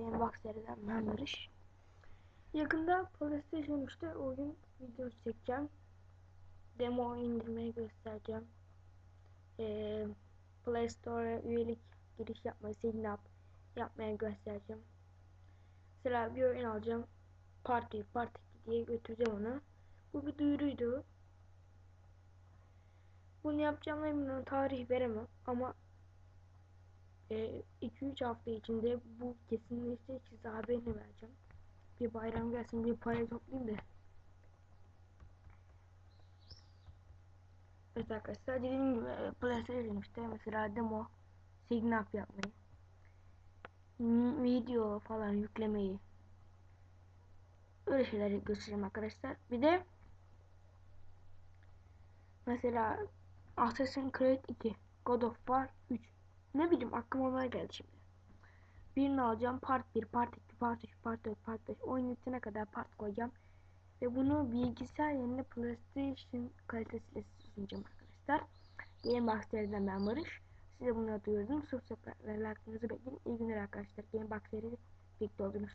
Gamebox seriden ben Barış. Yakında PlayStation 3'te oyun videosu çekeceğim. Demo indirmeyi göstereceğim. Ee, Play Store'a üyelik giriş yapmayı, sign up yapmaya göstereceğim. Mesela bir oyun alacağım. Party, Party diye götüreceğim onu. Bu bir duyuruydu. Bunu yapacağım eminim tarih veremem ama 2-3 hafta içinde bu kesinleşti size haberini vereceğim. Bir bayram gelsin bir parayı toplayayım da. Evet arkadaşlar dediğim gibi e, PlayStation işte mesela demo sign up yapmayı video falan yüklemeyi öyle şeyleri göstereyim arkadaşlar. Bir de mesela Assassin's Creed 2 God of War 3 bileyim aklıma onlar geldi şimdi. Birini alacağım part 1, part 2, part 3, part 4, part 5 oyun bitene kadar part koyacağım. Ve bunu bilgisayar yerine PlayStation kalitesiyle sunacağım arkadaşlar. Gamebox'lardan ben Barış. Size bunu duyurdum. Subscribe ve like'ınızı bekleyin. İyi günler arkadaşlar. Gamebox'ları birlikte oldunuz.